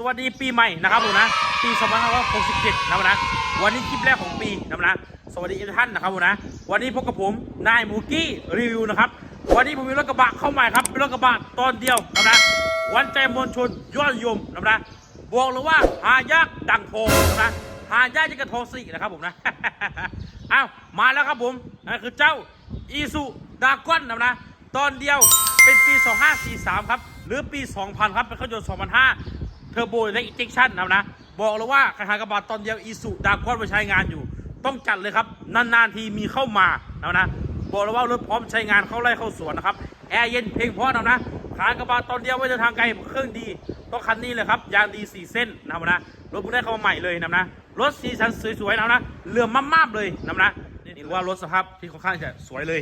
สวัสดีปีใหม่นะครับผมนะ ปี2567นะครับนะ วันนี้คลิปแรกของปีนะครับนะ สวัสดีทุกท่านนะครับผมนะ วันนี้พบกับผมนายมูกี้รีวิวนะครับ วันนี้ผมมีรถกระบะเข้าใหม่ครับเป็นรถกระบะตอนเดียวนะครับนะ วันใจมวลชนยอดนิยมนะครับนะบอกเลยว่าหายากดังโพนะครับนะหายากจะกระโทสินะครับผมนะอ้าวมาแล้วครับผมนั่นคือเจ้าอีซูดากอนนะครับนะ ตอนเดียวเป็นปี 2543 ครับ หรือปี 2000 ครับ เป็นเครื่องยนต์2005 เทอร์โบเล็กอิเจคชั่นนะนะ บอกเลยว่าใครๆกระบะตอนเดียวอีซูดากอนไปใช้งานอยู่ ต้องจัดเลยครับ นานๆทีมีเข้ามานะนะ บอกเลยว่ารถพร้อมใช้งานเข้าไร่เข้าสวนนะครับ แอร์เย็นเพลงเพราะนะนะขากระบะตอนเดียวไว้เดินทางไกลเครื่องดีต้องคันนี้เลยครับ ยางดี 4 เส้นนะครับนะรถเพิ่งได้เข้ามาใหม่เลยนะนะรถสีสันสวยๆนะนะเหลื่อมมากๆเลยนะนะนี่ว่ารถสภาพที่ค่อนข้างจะสวยเลย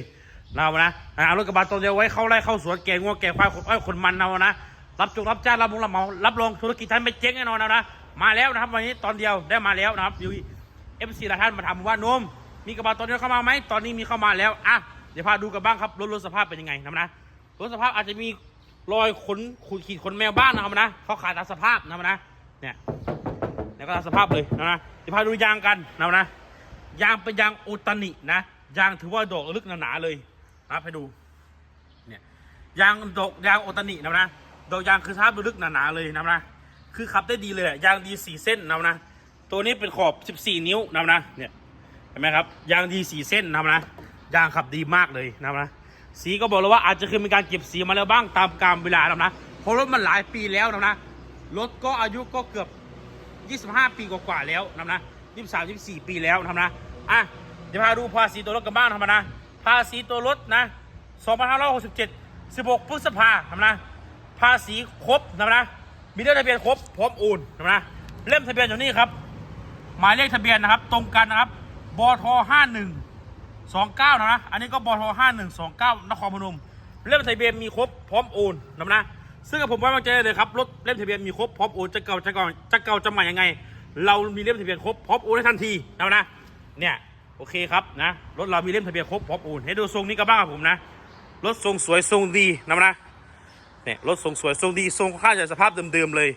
นะนะเอารถกระบะตอนเดียวไว้เข้าไร่เข้าสวนแกงงัวแกงควายขนอ้อยขนมันเอานะ รับจงรับจ้างรับมุงรับเหมารับรองธุรกิจท่านไม่เจ๊งแน่นอนนะนะมาแล้วนะครับ วันนี้ตอนเดียวได้มาแล้วนะครับอยู่เอฟซีหลายท่านมาถามผมว่านมมีกระบะตอนเดียวเข้ามาไหมตอนนี้มีเข้ามาแล้วอะเดี๋ยวพาดูกันบ้างครับรถรถสภาพเป็นยังไงนะนะรถสภาพอาจจะมีรอยขนขูดขีดขนแมวบ้างนะครับนะเขาขายตามสภาพนะครับนะเนี่ยแล้วก็ตามสภาพเลยนะนะเดี๋ยวพาดูยางกันนะนะยางเป็นยางโอตนินะยางถือว่าดอกลึกหนาๆเลยนะครับให้ดูเนี่ยยางดอกยางโอตนินะนะ ดอกยางคือท้าบลึกหนาๆเลยนะนะคือขับได้ดีเลยอะยางดีสี่เส้นนะนะตัวนี้เป็นขอบ 14 นิ้วนะนะเนี่ยเห็นไหมครับยางดีสี่เส้นนะนะยางขับดีมากเลยนะนะสีก็บอกเลยว่าอาจจะเคยมีการเก็บสีมาแล้วบ้างตามกาลเวลานะนะเพราะรถมันหลายปีแล้วนะนะรถก็อายุก็เกือบ25 ปีกว่าๆแล้วนะนะ23 24 ปีแล้วนะนะอะเดี๋ยวพาดูภาษีตัวรถกันบ้างนะนะภาษีตัวรถนะ2567 16พฤษภาทำนะ ภาษีครบนะนะมีเลขทะเบียนครบพร้อมโอนนะนะเล่มทะเบียนอยู่นี่ครับ หมายเลขทะเบียนนะครับ ตรงกันนะครับบท5129นะนะอันนี้ก็บท5129นครพนม เล่มทะเบียนมีครบพร้อมโอนนะนะซึ่งกับผมไว้วางใจเลยครับรถเล่มทะเบียนมีครบพร้อมโอนจะเก่าจะก่อนจะเก่าจะใหม่ยังไง เรามีเล่มทะเบียนครบพร้อมโอนให้ทันทีนะนะเนี่ยโอเคครับนะรถเรามีเล่มทะเบียนครบพร้อมโอนให้ดูทรงนี้กันบ้างครับผมนะรถทรงสวยทรงดีนะนะ เนี่ยรถทรงสวยทรงดีทรงค่อนข้าจะสภาพเดิมๆเลย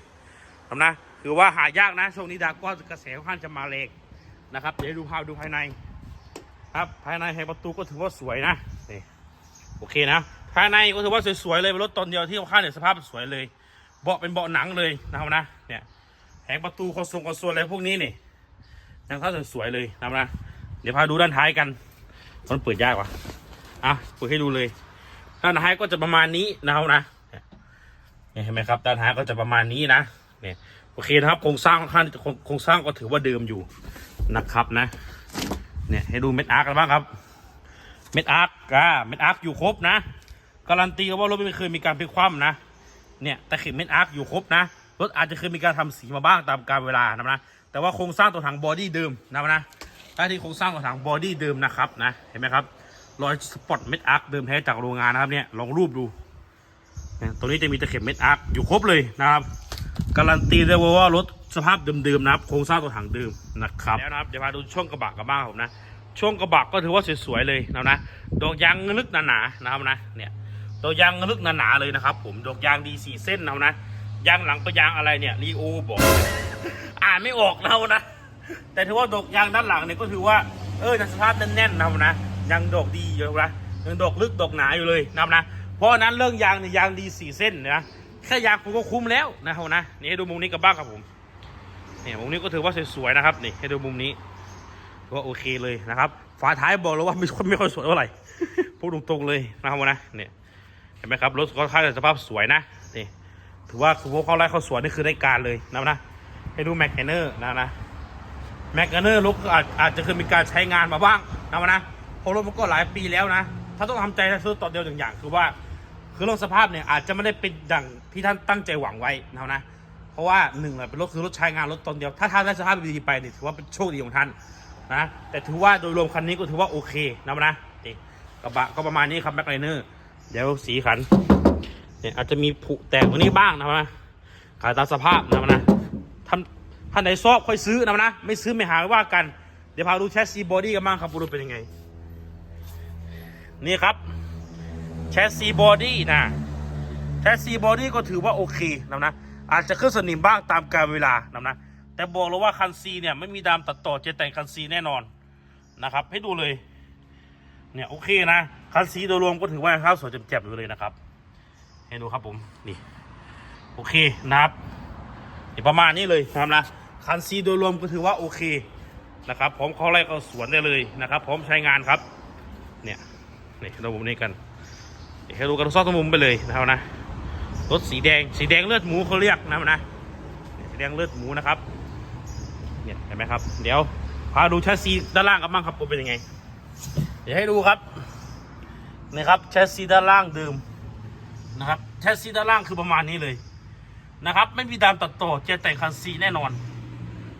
นะนะ คือว่าหายากนะช่วงนี้ดาก็กระแสค่อนข้างจะมาแรงนะครับ เดี๋ยวดูภาพดูภายใน ครับภายในแหงประตูก็ถือว่าสวยนะนี่โอเคนะ ภายในก็ถือว่าสวยๆเลยเป็นรถตอนเดียวที่ค่อนข้างเนี่ยสภาพสวยเลย เบาะเป็นเบาะหนังเลยนะครับนะ เนี่ยแหงประตูคอนโซลคอนโซลอะไรพวกนี้นี่ยังค่อนข้าสวยๆเลยนะครับนะ เดี๋ยวพาดูด้านท้ายกัน มันเปิดยากว่ะอะเปิดให้ดูเลยด้านท้ายก็จะประมาณนี้นะครับนะ เนี่ยเห็นไหมครับด้านท้ายก็จะประมาณนี้นะเนี่ยโอเคนะครับโครงสร้างค่อนข้างโครงสร้างก็ถือว่าเดิมอยู่นะครับนะเนี่ยให้ดูเม็ดอาร์กันบ้างครับเม็ดอาร์กอ่าเม็ดอาร์กอยู่ครบนะการันตีว่ารถไม่เคยมีการพลิกคว่ำนะเนี่ยแต่เข็มเม็ดอาร์กอยู่ครบนะรถอาจจะเคยมีการทำสีมาบ้างตามกาลเวลานะนะแต่ว่าโครงสร้างตัวถังบอดี้เดิมนะนะได้ที่โครงสร้างของถังบอดี้เดิมนะครับนะเห็นไหมครับรอยสปอตเม็ดอาร์คเดิมแท้จากโรงงานนะครับเนี่ยลองรูปดู ตัวนี้จะมีตะเข็บเม็ดอาร์คอยู่ครบเลยนะครับ การันตีได้ว่ารถสภาพเดิมๆนะครับ โครงสร้างตัวถังเดิมนะครับแล้วนะครับเดี๋ยวมาดูช่วงกระบะกันบ้างครับผมนะ ช่วงกระบะก็ถือว่าสวยๆเลยนะนะดอกยางลึกหนาๆนะครับนะเนี่ยดอกยางลึกหนาๆเลยนะครับ ผมดอกยางดีสี่เส้นนะนะยางหลังเป็ยางอะไรเนี่ยรีโอบอกอ่านไม่ออกเรานะแต่ถือว่าดอกยางด้านหลังเนี่ยก็ถือว่าเออสภาพแน่นๆนะครับนะยังดอกดีอยู่นะยังดอกลึกดอกหนาอยู่เลยนะครับนะ เพราะนั้นเรื่องยางเนี่ยยางดีสี่เส้นนะแค่ยางผมก็คุ้มแล้วนะครับนะนี่ให้ดูมุมนี้กันบ้างครับผมเนี่ยมุมนี้ก็ถือว่าสวยๆนะครับนี่ให้ดูมุมนี้ถือว่าโอเคเลยนะครับฝาท้ายบอกเลยว่าไม่ค่อยไม่ค่อยสวยเท่าไหร่พูดตรงๆเลยนะครับนะเนี่ยเห็นไหมครับรถค่อนข้างสภาพสวยนะนี่ถือว่าคือพวกเขาไล่เขาสวนนี่คือได้การเลยนะนะให้ดูแม็กเนอร์นะนะแมกกาเนอร์รถอาจอาจจะเคยมีการใช้งานมาบ้างนะวะนะเพราะรถมันก็หลายปีแล้วนะ ถ้าต้องทำใจถ้าซื้อต่อเดียวหนึ่งอย่างคือว่า คือรถสภาพเนี่ยอาจจะไม่ได้เป็นดังที่ท่านตั้งใจหวังไว้นะนะเพราะว่าหนึ่งเลยเป็นรถคือรถใช้งานรถตนเดียว ถ้าท่านได้สภาพดีๆไปเนี่ยถือว่าเป็นโชคดีของท่านนะแต่ถือว่าโดยรวมคันนี้ก็ถือว่าโอเคนะนะกระบะก็ประมาณนี้ครับแมกกาเนอร์เดี๋ยวสีขันเนี่ยอาจจะมีผุแตกตรงนี้บ้างนะนะขายตามสภาพนะวะนะทำท่านไหนชอบค่อยซื้อนะนะไม่ซื้อไม่หาไม่ว่ากัน เดี๋ยวพาดูแชสซีบอดี้กันบ้างครับดูเป็นยังไง นี่ครับ แชสซีบอดี้นะแชสซีบอดี้ก็ถือว่าโอเคนะนะอาจจะขึ้นสนิมบ้างตามกาลเวลานะนะแต่บอกเลยว่าคันซีเนี่ยไม่มีดามตัดต่อเจแต่งคันซีแน่นอนนะครับ ให้ดูเลยเนี่ยโอเคนะคันซีโดยรวมก็ถือว่าข้าวสวยแจ่มๆอยู่เลยนะครับให้ดูครับผมนี่โอเคนะครับนี่ประมาณนี้เลยนะครับนะคันซีโดยรวมก็ถือว่าโอเคนะครับพร้อมเข้าไร่เข้าสวนได้เลยนะครับพร้อมใช้งานครับ เนี่ยนี่ระบบนี้กัน เดี๋ยวให้ดูกันทุกซอกทุกมุมไปเลยนะครับนะรถสีแดงสีแดงเลือดหมูเขาเรียกนะครับนะสีแดงเลือดหมูนะครับเนี่ยเห็นไหมครับ เดี๋ยวพาดูแชสซีด้านล่างกันบ้างครับเป็นยังไง เดี๋ยวให้ดูครับนี่ครับแชสซีด้านล่างเดิมนะครับแชสซีด้านล่างคือประมาณนี้เลยนะครับ ไม่มีดามตัดต่อเจแต่งคันซีแน่นอน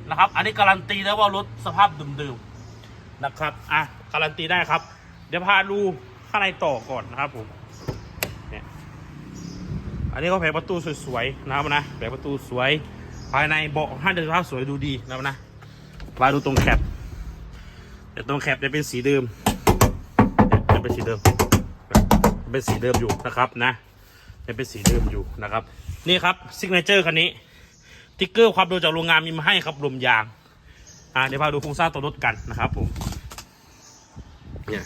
นะครับ อันนี้การันตีแล้วว่ารถสภาพเดิมๆนะครับอะการันตีได้ครับ เดี๋ยวพาดูข้างในต่อก่อนนะครับผม อันนี้เขาแผงประตูสวยๆนะครับนะแผงประตูสวย ภายในเบาะห้าเดือนสภาพสวยดูดีนะครับนะมาดูตรงแคปแต่ตรงแคปจะเป็นสีเดิมจะเป็นสีเดิมเป็นสีเดิมอยู่นะครับนะจะเป็นสีเดิมอยู่นะครับ นี่ครับซิกเนเจอร์คันนี้ติ๊กเกอร์ความเร็วจากโรงงานมีมาให้ครับลมยางอ่าเดี๋ยวพาดูโครงสร้างตัวรถกันนะครับผมเนี่ย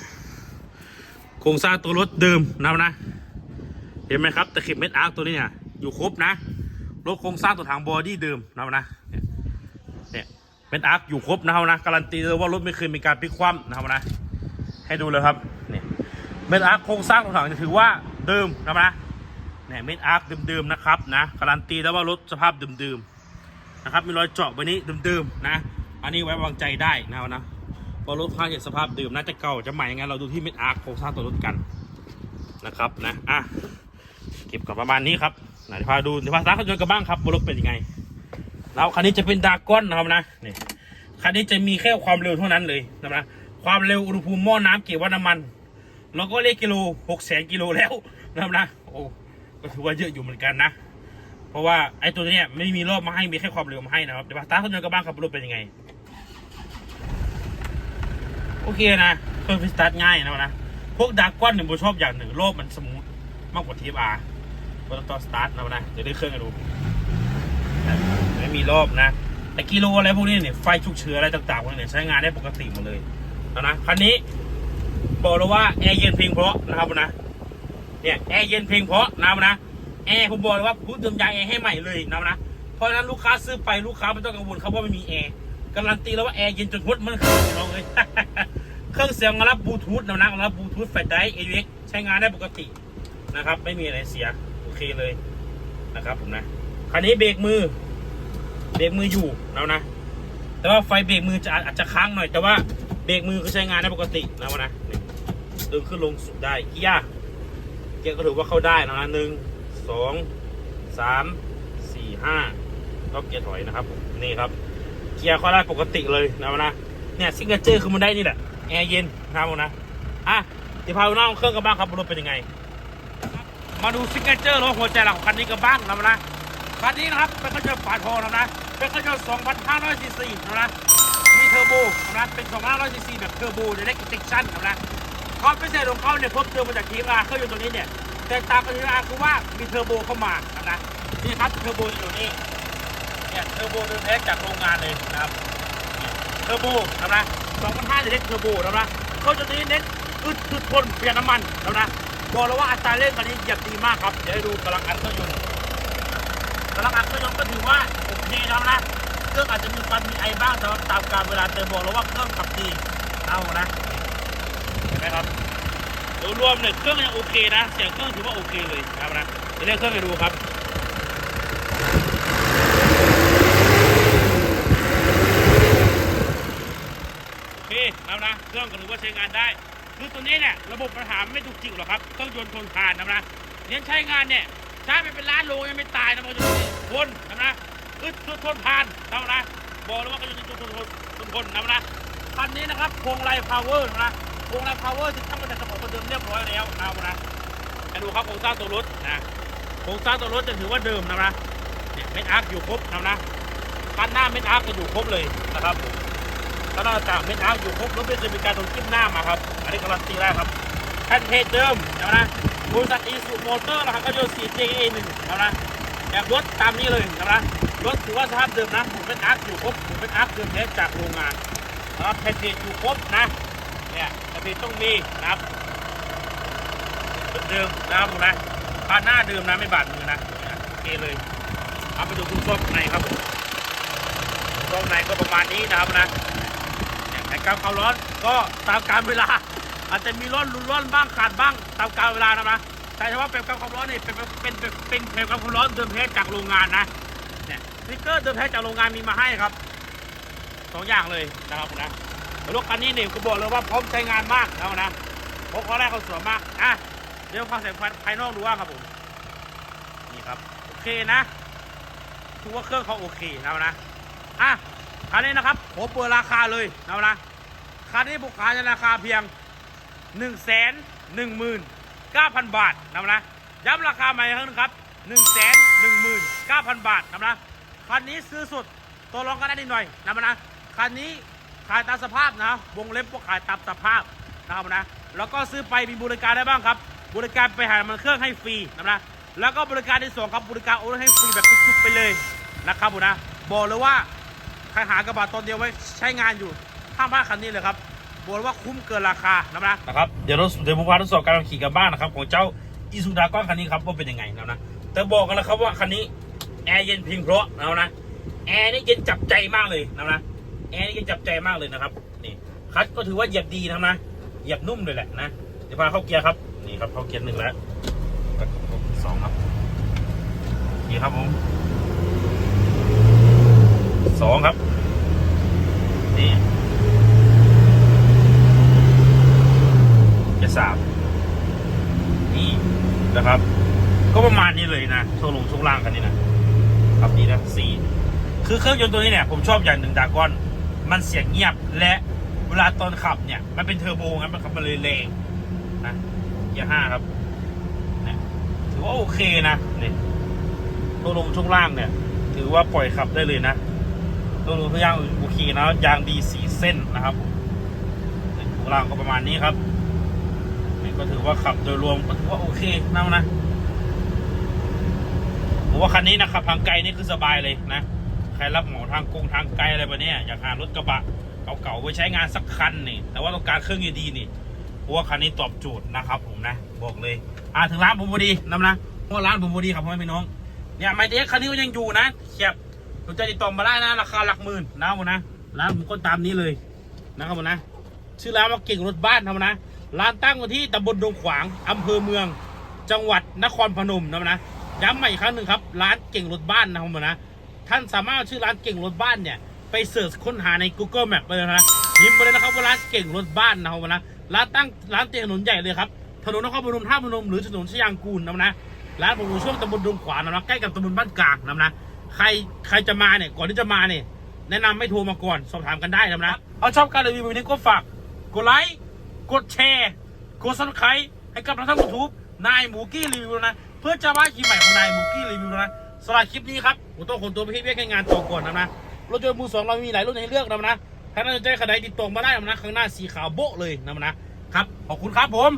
โครงสร้างตัวรถเดิมนะครับนะ ห็นไหมครับตะเข็บเม็ดอาร์คตัวนี้เนี่ยอยู่ครบนะรถโครงสร้างตัวถังบอดี้เดิมนะนะเนี่ยเนี่ยเป็นอาร์คอยู่ครบนะครับนะการันตีเลยว่ารถไม่เคยมีการพลิกคว่ำนะครับนะให้ดูเลยครับเนี่ยเป็นอาร์คโครงสร้างตัวถังจะถือว่าเดิมนะนะเนี่ยเม็ดอาร์คเดิมๆนะครับนะการันตีแล้วว่ารถสภาพเดิมๆนะครับมีรอยเจาะใบนี้เดิมๆนะอันนี้ไว้วางใจได้นะครับนะพราะรถพาเห็นสภาพเดิมน่าจะเก่าจะใหม่ยังไงเราดูที่เม็ดอาร์คโครงสร้างตัวรถกันนะครับนะอะ ก็บกับประมาณนี้ครับไหนพาดูเดี๋ยวพาสตาร์ทเครื่องยนต์กันบ้างครับบนรถเป็นยังไง แล้วคันนี้จะเป็นดากอนนะครับนะนี่คันนี้จะมีแค่ความเร็วเท่านั้นเลยนะครับความเร็วอุณหภูมิหม้อน้ำเกี่ยวว่าน้ำมัน แล้วก็เลขกิโลหกแสนกิโลแล้วนะครับนะโอ้ก็ถือว่าเยอะอยู่เหมือนกันนะ เพราะว่าไอ้ตัวนี้ไม่มีรอบมาให้มีแค่ความเร็วมาให้นะครับเดี๋ยวพาสตาร์ทเครื่องยนต์กันบ้างครับบนรถเป็นยังไงโอเคนะเครื่องสตาร์ทง่ายนะครับนะ พวกดาร์กอนเนี่ยผมชอบอย่างหนึ่งโลบมันสมูทมากกว่าทีฟอาร์ พอตอนสตาร์ทนะนะเดี๋ยวได้เครื่องกันดูไม่มีรอบนะแต่กิโลอะไรพวกนี้เนี่ยไฟฉุกเฉินอะไรต่างๆพวกนี้เนี่ยใช้งานได้ปกติหมดเลยนะนะคันนี้บอกเลยว่าแอร์เย็นเพียงเพราะนะครับนะเนี่ยแอร์เย็นเพียงเพราะนะครับนะแอร์ผมบอกเลยว่าผมเติมยางแอร์ให้ใหม่เลยนะครับนะเพราะฉะนั้นลูกค้าซื้อไปลูกค้าไม่ต้องกังวลครับว่าไม่มีแอร์การันตีแล้วว่าแอร์เย็นจนหดมันขึ้นน้องเลยเครื่องเสียงรับบลูทูธนะนะรับบลูทูธแฟลชไดร์เอเใช้งานได้ปกตินะครับ ไม่มีอะไรเสีย เคเลยนะครับ ผมนะคันนี้เบรกมือ เบรกมืออยู่แล้วนะ แต่ว่าไฟเบรกมือจะอาจจะค้างหน่อย แต่ว่าเบรกมือก็ใช้งานได้ปกตินะวะนะดึงขึ้นลงสุดได้เกียร์เกียร์ก็ถือว่าเข้าได้นะนะหนึ่งสองสามสี่ห้าก็เกียร์ถอยนะครับผมนี่ครับ เกียร์เข้าได้ปกติเลยนะวะนะเนี่ยซิงเกิลเจอร์คือมันได้นี่แหละแอร์เย็นนะครับผมนะอะเดี๋ยวพาไปนั่งเครื่องกันบ้างครับรถเป็นยังไง มาดูซิกเนเจอร์รถหัวใจหลักของคันนี้กันบ้างนะนะคันนี้นะครับเป็นเครื่องยนต์ฝาทองนะนะเป็นเครื่องยนต์2,500ซีซีนะนะมีเทอร์โบนะเป็น2,500ซีซีแบบเทอร์โบเดเล็กอิเจคชั่นนะความพิเศษของเขาเนี่ยเพิ่มเติมมาจากทีมอาร์เครื่องยนต์ตัวนี้เนี่ยแตกต่างกับทีมอาร์คือว่ามีเทอร์โบเข้ามานะนะนี่ครับเทอร์โบอยู่นี่เนี่ยเทอร์โบเดินแท้จากโรงงานเลยนะครับเทอร์โบนะนะ2,500เล็กเทอร์โบนะนะเครื่องยนต์ตัวนี้เน้นอึดทึดทนประหยัดน้ำมันนะนะ บอกเลยว่าอัตราเร่งคันนี้เหยียบดีมากครับเดี๋ยวให้ดูกำลังอัดเครื่องยนต์กำลังอัดเครื่องยนต์ก็ถือว่าโอเคแล้วนะเครื่องอาจจะมีควันมีไอบ้างแต่ว่าตามการเวลาแต่บอกแล้วว่าเครื่องขับดีเอานะเห็นไหมครับโดยรวมเนี่ยเครื่องยังโอเคนะเสียงเครื่องถือว่าโอเคเลยนะครับนะเดี๋ยวเรียกเครื่องให้ดูครับโอเคแล้วนะเครื่องก็ถือว่าใช้งานได้ คือตัวนี้เนี่ยระบบปัญหาไม่ถูกจริงหรอกครับเครื่องยนต์ทนทานนะนะเน้นใช้งานเนี่ยใช้ไปเป็นล้านโลยังไม่ตายนะมันจะทนนะนะอึดทนทนทานนะนะบอกเลยว่าเครื่อยนต์ทนทนทนทนทนนะนะคันนี้นะครับพวงไลพาวเวอร์นะพวงไลพาวเวอร์ที่ทำมาจากกระบอกเดิมเรียบร้อยแล้วนะนะให้ดูครับโครงสร้างตัวรถนะโครงสร้างตัวรถจะถือว่าเดิมนะนะเนี่ยเม็ดอาร์คอยู่ครบนะนะคันหน้าเม็ดอาร์คจะอยู่ครบเลยนะครับผม ก็นอกจากเม็ดอาร์อยู่ครบรถไม่เคยมีการโดนจิ้มหน้ามาครับ อันนี้การันตีได้ครับแผ่นเพจเดิมนะนะบริษัทอีสุโมเตอร์นะครับก็โยน 4JA1 นะนะแบบรถตามนี้เลยนะครับรถถือว่าสภาพเดิมนะผมเป็นอาร์คอยู่ครบผมเป็นอาร์คเดิมแท้จากโรงงานนะครับแพคเกจอยู่ครบนะเนี่ยแพคเกจต้องมีนะครับเดิมนะครับผมนะพาหน้าเดิมนะไม่บาดมือนะเนี่ยโอเคเลยเอาไปดูคุณซ่อมในครับผมซ่อมในก็ประมาณนี้นะครับนะ แต่การความร้อนก็ตามการเวลา อาจจะมีร่อนรุนร่อนบ้างขาดบ้างตามกาลเวลานะนะแต่เฉพาะเปลวกับความร้อนนี่เป็นเป็นเป็นเป็นเปลวกับความร้อนเดิมแท้จากโรงงานนะเนี่ยสติ๊กเกอร์เดิมแท้จากโรงงานมีมาให้ครับสองอย่างเลยนะครับผมนะรถคันนี้เนี่ยก็บอกเลยว่าพร้อมใช้งานมากนะครับนะเพราะข้อแรกเขาสวยมากอะเดี๋ยวความแสงภายนอกดูว่าครับผมนี่ครับโอเคนะถือว่าเครื่องเขาโอเคนะครับนะอะ คันนี้นะครับผมเปิดราคาเลยนะครับนะคันนี้บุกขายในราคาเพียง 1 1 9 0 0 0 บาทนะนะย้ำราคาใหม่อีกครั้งหนึงครับ 1 1 9 0 0 0 บาทนะนะคันนี้ซื้อสุดตัวรองกันได้นิดหน่อยนะนะคันนี้ขายตามสภาพนะวงเล็บพวกขายตามสภาพนะครับนะแล้วก็ซื้อไปมีบริการได้บ้างครับ บริการไปหามันเครื่องให้ฟรีนะนะแล้วก็บริการที่สองครับบริการโอนให้ฟรีแบบสุดๆไปเลยนะครับผมนะบอกเลยว่า ใครหากระบะตนเดียวไว้ใช้งานอยู่ห้ามพลาดคันนี้เลยครับบอกว่าคุ้มเกินราคานะนะครับเดี๋ยวเราเดี๋ยวผมพาทดสอบการขี่กันบ้านนะครับ ของเจ้าอีซูดาก้อนคันนี้ครับว่าเป็นยังไงนะนะแต่บอกกันแล้วครับว่าคันนี้แอร์เย็นเพียงเพราะนะนะแอร์นี่เย็นจับใจมากเลยนะนะแอร์นี่เย็นจับใจมากเลยนะครับนี่คัดก็ถือว่าเหยียบดีนะนะเหยียบนุ่มเลยแหละนะเดี๋ยวพาเข้าเกียร์ครับนี่ครับเข้าเกียร์หนึ่งแล้วสองครับนี่ครับผม สองครับ นี่จะสามนี่นะครับ ก็ประมาณนี้เลยนะช่วงลงช่วงล่างคันนี้นะครับนี่นะสี่คือเครื่องยนต์ตัวนี้เนี่ยผมชอบอย่างหนึ่งดากอน มันเสียงเงียบและเวลาตอนขับเนี่ย มันเป็นเทอร์โบงั้นมันขับมาเลยแรงนะเกียร์ห้าครับเนี่ยถือว่าโอเคนะนี่ตัวลงช่วงล่างเนี่ย ถือว่าปล่อยขับได้เลยนะ ตัวลงทุกอย่างโอเคนะยางดีสีเส้นนะครับช่วงล่างก็ประมาณนี้ครับนี่ก็ถือว่าขับโดยรวมก็ถือว่าโอเคนะนะผมว่าคันนี้นะครับ ทางไกลนี่คือสบายเลยนะ ใครรับเหมาทางกงทางไกลอะไรแบบนี้อยากหารถกระบะเก่าๆไว้ใช้งานสักคันนี่ แต่ว่าต้องการเครื่องดีๆนี่ผมว่าคันนี้ตอบโจทย์นะครับ ผมนะ บอกเลย อ่าถึงร้านผมพอดีนะนะเพราะร้านผมพอดีครับพ่อแม่พี่น้อง เนี่ยไมเด็กคันนี้ก็ยังอยู่นะเขียบ สนใจติดต่อมาได้นะ ราคาหลักหมื่นนะผมนะ ร้านผมก็ตามนี้เลยนะครับผมนะ ชื่อร้านว่าเก่งรถบ้านทำนะ ร้านตั้งอยู่ที่ตำบลดงขวางอำเภอเมือง จังหวัดนครพนมนะนะ ย้ำใหม่อีกครั้งหนึ่งครับ ร้านเก่งรถบ้านนะครับผมนะ ท่านสามารถชื่อร้านเก่งรถบ้านเนี่ยไปเสิร์ชค้นหาใน Google Map ไปเลยนะพิมไปเลยนะครับว่าร้านเก่งรถบ้านนะครับผมนะ ร้านตั้งร้านเตียงถนนใหญ่เลยครับ ถนนนครพนมท่าพนมหรือถนนชยางกูลนะนะ ร้านผมอยู่ช่วงตำบลดงขวางนะนะใกล้กับตำบลบ้านกลางนะนะ ใครใครจะมาเนี่ย ก่อนที่จะมาเนี่ย แนะนำไม่โทรมาก่อน สอบถามกันได้นะนะ เอาชอบการรีวิวแบบนี้ก็ฝาก กดไลค์ กดแชร์ กดซับสไครต์ให้กับทางยูทูบนายหมูกี้รีวิวนะ เพื่อจะว่าคลิปใหม่ของนายหมูกี้รีวิวนะสำหรับคลิปนี้ครับผมต้องขนตัวไปที่เวียกให้งานต่อก่อนนะนะ รถยนต์มือสองเรามีหลายรุ่นให้เลือกนะนะ ถ้าน่าสนใจขนาดติดต่อมาได้นะข้างหน้าสีขาวโบ๊ะเลยนะนะครับ ขอบคุณครับผม